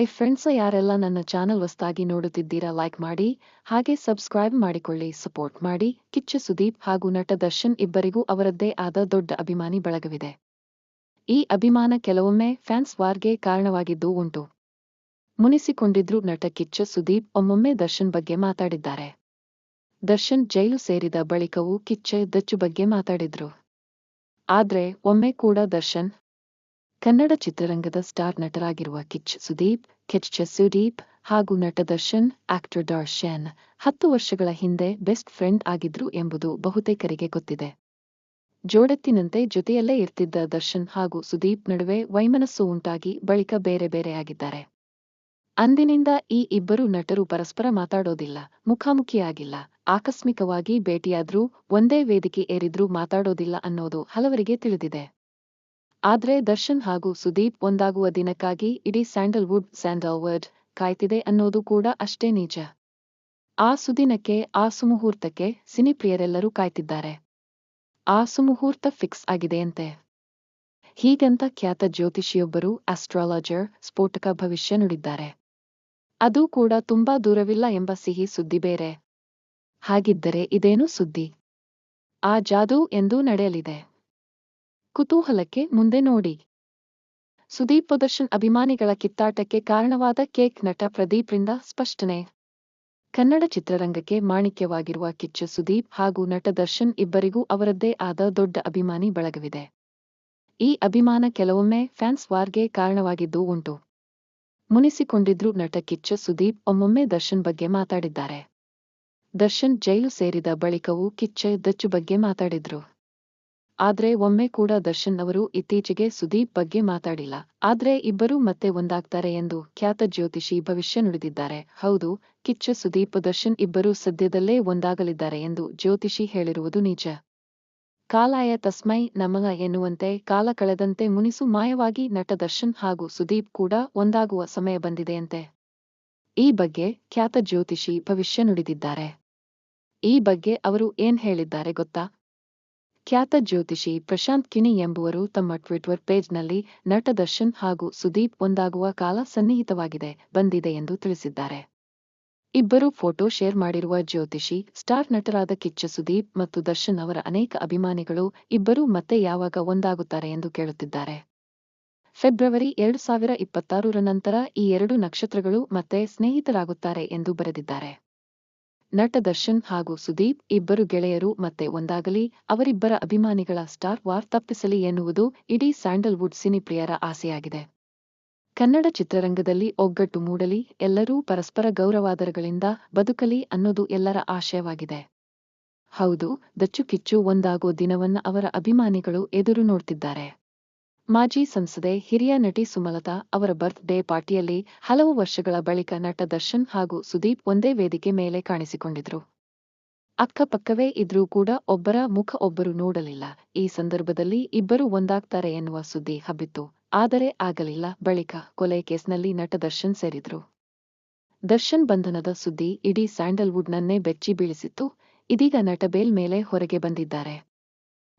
I friends ಯಾರೆಲ್ಲ ನನ್ನ channel ಹೊಸ್ದಾಗಿ ನೋಡುತ್ತಿದ್ದೀರಾ ಲೈಕ್ ಮಾಡಿ, ಹಾಗೆ ಸಬ್ಸ್ಕ್ರೈಬ್ ಮಾಡಿಕೊಳ್ಳಿ ಸಪೋರ್ಟ್ ಮಾಡಿ. ಕಿಚ್ಚ ಸುದೀಪ್ ಹಾಗೂ ನಟ ದರ್ಶನ್ ಇಬ್ಬರಿಗೂ ಅವರದ್ದೇ ಆದ ದೊಡ್ಡ ಅಭಿಮಾನಿ ಬಳಗವಿದೆ. ಈ ಅಭಿಮಾನ ಕೆಲವೊಮ್ಮೆ ಫ್ಯಾನ್ಸ್ ವಾರ್ಗೆ ಕಾರಣವಾಗಿದ್ದೂ ಉಂಟು. ಮುನಿಸಿಕೊಂಡಿದ್ರು ನಟ ಕಿಚ್ಚ ಸುದೀಪ್, ಒಮ್ಮೊಮ್ಮೆ ದರ್ಶನ್ ಬಗ್ಗೆ ಮಾತಾಡಿದ್ದಾರೆ. ದರ್ಶನ್ ಜೈಲು ಸೇರಿದ ಬಳಿಕವೂ ಕಿಚ್ಚ ದಚ್ಚು ಬಗ್ಗೆ ಮಾತಾಡಿದ್ರು. ಆದ್ರೆ ಒಮ್ಮೆ ಕೂಡ ದರ್ಶನ್ ಕನ್ನಡ ಚಿತ್ರರಂಗದ ಸ್ಟಾರ್ ನಟರಾಗಿರುವ ಕಿಚ್ ಸುದೀಪ್ ಕಿಚ್ಚ ಸುದೀಪ್ ಹಾಗೂ ನಟ ದರ್ಶನ್, ಆಕ್ಟರ್ ದರ್ಶನ್ ಹತ್ತು ವರ್ಷಗಳ ಹಿಂದೆ ಬೆಸ್ಟ್ ಫ್ರೆಂಡ್ ಆಗಿದ್ರು ಎಂಬುದು ಬಹುತೇಕರಿಗೆ ಗೊತ್ತಿದೆ. ಜೋಡೆತ್ತಿನಂತೆ ಜೊತೆಯಲ್ಲೇ ಇರ್ತಿದ್ದ ದರ್ಶನ್ ಹಾಗೂ ಸುದೀಪ್ ನಡುವೆ ವೈಮನಸ್ಸು ಉಂಟಾಗಿ ಬಳಿಕ ಬೇರೆ ಬೇರೆಯಾಗಿದ್ದಾರೆ ಅಂದಿನಿಂದ ಈ ಇಬ್ಬರು ನಟರು ಪರಸ್ಪರ ಮಾತಾಡೋದಿಲ್ಲ, ಮುಖಾಮುಖಿಯಾಗಿಲ್ಲ, ಆಕಸ್ಮಿಕವಾಗಿ ಭೇಟಿಯಾದ್ರೂ, ಒಂದೇ ವೇದಿಕೆ ಏರಿದ್ರೂ ಮಾತಾಡೋದಿಲ್ಲ ಅನ್ನೋದು ಹಲವರಿಗೆ ತಿಳಿದಿದೆ. ಆದ್ರೆ ದರ್ಶನ್ ಹಾಗೂ ಸುದೀಪ್ ಒಂದಾಗುವ ದಿನಕ್ಕಾಗಿ ಇಡೀ ಸ್ಯಾಂಡಲ್ವುಡ್ ಸ್ಯಾಂಡಲ್ವರ್ಡ್ ಕಾಯ್ತಿದೆ ಅನ್ನೋದು ಕೂಡ ಅಷ್ಟೇ ನಿಜ. ಆ ಸುದಿನಕ್ಕೆ, ಆ ಸುಮುಹೂರ್ತಕ್ಕೆ ಸಿನಿಪ್ರಿಯರೆಲ್ಲರೂ ಕಾಯ್ತಿದ್ದಾರೆ. ಆ ಸುಮುಹೂರ್ತ ಫಿಕ್ಸ್ ಆಗಿದೆಯಂತೆ ಹೀಗಂತ ಖ್ಯಾತ ಜ್ಯೋತಿಷಿಯೊಬ್ಬರು ಆಸ್ಟ್ರಾಲಜರ್ ಸ್ಫೋಟಕ ಭವಿಷ್ಯ ನುಡಿದ್ದಾರೆ. ಅದೂ ಕೂಡ ತುಂಬಾ ದೂರವಿಲ್ಲ ಎಂಬ ಸಿಹಿ ಸುದ್ದಿ ಬೇರೆ. ಹಾಗಿದ್ದರೆ ಇದೇನು ಸುದ್ದಿ. ಆ ಜಾದೂ ಎಂದೂ ನಡೆಯಲಿದೆ. ಕುತೂಹಲಕ್ಕೆ ಮುಂದೆ ನೋಡಿ. ಸುದೀಪ್ ದರ್ಶನ್ ಅಭಿಮಾನಿಗಳ ಕಿತ್ತಾಟಕ್ಕೆ ಕಾರಣವಾದ ಕೇಕ್ ನಟ ಪ್ರದೀಪ್ರಿಂದ ಸ್ಪಷ್ಟನೆ. ಕನ್ನಡ ಚಿತ್ರರಂಗಕ್ಕೆ ಮಾಣಿಕ್ಯವಾಗಿರುವ ಕಿಚ್ಚ ಸುದೀಪ್ ಹಾಗೂ ನಟ ದರ್ಶನ್ ಇಬ್ಬರಿಗೂ ಅವರದ್ದೇ ಆದ ದೊಡ್ಡ ಅಭಿಮಾನಿ ಬಳಗವಿದೆ. ಈ ಅಭಿಮಾನ ಕೆಲವೊಮ್ಮೆ ಫ್ಯಾನ್ಸ್ ವಾರ್ಗೆ ಕಾರಣವಾಗಿದ್ದೂ ಉಂಟು. ಮುನಿಸಿಕೊಂಡಿದ್ರು ನಟ ಕಿಚ್ಚ ಸುದೀಪ್ ಒಮ್ಮೊಮ್ಮೆ ದರ್ಶನ್ ಬಗ್ಗೆ ಮಾತಾಡಿದ್ದಾರೆ. ದರ್ಶನ್ ಜೈಲು ಸೇರಿದ ಬಳಿಕವೂ ಕಿಚ್ಚ ದಚ್ಚು ಬಗ್ಗೆ ಮಾತಾಡಿದ್ರು. ಆದ್ರೆ ಒಮ್ಮೆ ಕೂಡ ದರ್ಶನ್ ಅವರು ಇತ್ತೀಚೆಗೆ ಸುದೀಪ್ ಬಗ್ಗೆ ಮಾತಾಡಿಲ್ಲ. ಆದ್ರೆ ಇಬ್ಬರೂ ಮತ್ತೆ ಒಂದಾಗ್ತಾರೆ ಎಂದು ಖ್ಯಾತ ಜ್ಯೋತಿಷಿ ಭವಿಷ್ಯ ನುಡಿದಿದ್ದಾರೆ. ಹೌದು, ಕಿಚ್ಚ, ಸುದೀಪ್, ದರ್ಶನ್ ಇಬ್ಬರೂ ಸದ್ಯದಲ್ಲೇ ಒಂದಾಗಲಿದ್ದಾರೆ ಎಂದು ಜ್ಯೋತಿಷಿ ಹೇಳಿರುವುದು ನಿಜ. ಕಾಲಾಯ ತಸ್ಮೈ ನಮಗ ಎನ್ನುವಂತೆ ಕಾಲ ಕಳೆದಂತೆ ಮುನಿಸು ಮಾಯವಾಗಿ ನಟ ದರ್ಶನ್ ಹಾಗೂ ಸುದೀಪ್ ಕೂಡ ಒಂದಾಗುವ ಸಮಯ ಬಂದಿದೆಯಂತೆ. ಈ ಬಗ್ಗೆ ಖ್ಯಾತ ಜ್ಯೋತಿಷಿ ಭವಿಷ್ಯ ನುಡಿದಿದ್ದಾರೆ. ಈ ಬಗ್ಗೆ ಅವರು ಏನ್ ಹೇಳಿದ್ದಾರೆ ಗೊತ್ತಾ? ಖ್ಯಾತ ಜ್ಯೋತಿಷಿ ಪ್ರಶಾಂತ್ ಕಿಣಿ ಎಂಬುವರು ತಮ್ಮ ಟ್ವಿಟರ್ ಪೇಜ್ನಲ್ಲಿ ನಟ ದರ್ಶನ್ ಹಾಗೂ ಸುದೀಪ್ ಒಂದಾಗುವ ಕಾಲ ಸನ್ನಿಹಿತವಾಗಿದೆ, ಬಂದಿದೆ ಎಂದು ತಿಳಿಸಿದ್ದಾರೆ. ಇಬ್ಬರು ಫೋಟೋ ಶೇರ್ ಮಾಡಿರುವ ಜ್ಯೋತಿಷಿ, ಸ್ಟಾರ್ ನಟರಾದ ಕಿಚ್ಚ ಸುದೀಪ್ ಮತ್ತು ದರ್ಶನ್ ಅವರ ಅನೇಕ ಅಭಿಮಾನಿಗಳು ಇಬ್ಬರೂ ಮತ್ತೆ ಯಾವಾಗ ಒಂದಾಗುತ್ತಾರೆ ಎಂದು ಕೇಳುತ್ತಿದ್ದಾರೆ. ಫೆಬ್ರವರಿ ಎರಡು ಸಾವಿರ ಇಪ್ಪತ್ತಾರರ ನಂತರ ಈ ಎರಡು ನಕ್ಷತ್ರಗಳು ಮತ್ತೆ ಸ್ನೇಹಿತರಾಗುತ್ತಾರೆ ಎಂದು ಬರೆದಿದ್ದಾರೆ. ನಟ ದರ್ಶನ್ ಹಾಗೂ ಸುದೀಪ್ ಇಬ್ಬರು ಗೆಳೆಯರು ಮತ್ತೆ ಒಂದಾಗಲಿ, ಅವರಿಬ್ಬರ ಅಭಿಮಾನಿಗಳ ಸ್ಟಾರ್ ವಾರ್ ತಪ್ಪಿಸಲಿ ಎನ್ನುವುದು ಇಡೀ ಸ್ಯಾಂಡಲ್ವುಡ್ ಸಿನಿಪ್ರಿಯರ ಆಸೆಯಾಗಿದೆ. ಕನ್ನಡ ಚಿತ್ರರಂಗದಲ್ಲಿ ಒಗ್ಗಟ್ಟು ಮೂಡಲಿ, ಎಲ್ಲರೂ ಪರಸ್ಪರ ಗೌರವಾದರಗಳಿಂದ ಬದುಕಲಿ ಅನ್ನೋದು ಎಲ್ಲರ ಆಶಯವಾಗಿದೆ. ಹೌದು ದಚ್ಚುಕಿಚ್ಚು ಒಂದಾಗೋ ದಿನವನ್ನ ಅವರ ಅಭಿಮಾನಿಗಳು ಎದುರು ನೋಡ್ತಿದ್ದಾರೆ. ಮಾಜಿ ಸಂಸದೆ ಹಿರಿಯ ನಟಿ ಸುಮಲತಾ ಅವರ ಬರ್ತ್ ಡೇ ಪಾರ್ಟಿಯಲ್ಲಿ ಹಲವು ವರ್ಷಗಳ ಬಳಿಕ ನಟ ದರ್ಶನ್ ಹಾಗೂ ಸುದೀಪ್ ಒಂದೇ ವೇದಿಕೆ ಮೇಲೆ ಕಾಣಿಸಿಕೊಂಡಿದ್ರು. ಅಕ್ಕಪಕ್ಕವೇ ಇದ್ರೂ ಕೂಡ ಒಬ್ಬರ ಮುಖ ಒಬ್ಬರು ನೋಡಲಿಲ್ಲ. ಈ ಸಂದರ್ಭದಲ್ಲಿ ಇಬ್ಬರು ಒಂದಾಗ್ತಾರೆ ಎನ್ನುವ ಸುದ್ದಿ ಹಬ್ಬಿತ್ತು. ಆದರೆ ಆಗಲಿಲ್ಲ. ಬಳಿಕ ಕೊಲೆ ಕೇಸ್ನಲ್ಲಿ ನಟ ದರ್ಶನ್ ಸೇರಿದ್ರು. ದರ್ಶನ್ ಬಂಧನದ ಸುದ್ದಿ ಇಡೀ ಸ್ಯಾಂಡಲ್ವುಡ್ನನ್ನೇ ಬೆಚ್ಚಿ ಬೀಳಿಸಿತ್ತು. ಇದೀಗ ನಟ ಬೇಲ್ ಮೇಲೆ ಹೊರಗೆ ಬಂದಿದ್ದಾರೆ.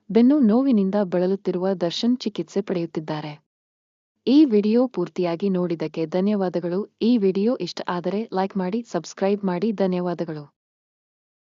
ಬೆನ್ನು ನೋವಿನಿಂದ ಬಳಲುತ್ತಿರುವ ದರ್ಶನ್ ಚಿಕಿತ್ಸೆ ಪಡೆಯುತ್ತಿದ್ದಾರೆ. ಈ ವಿಡಿಯೋ ಪೂರ್ತಿಯಾಗಿ ನೋಡಿದಕ್ಕೆ ಧನ್ಯವಾದಗಳು. ಈ ವಿಡಿಯೋ ಇಷ್ಟ ಆದರೆ ಲೈಕ್ ಮಾಡಿ, ಸಬ್ಸ್ಕ್ರೈಬ್ ಮಾಡಿ. ಧನ್ಯವಾದಗಳು.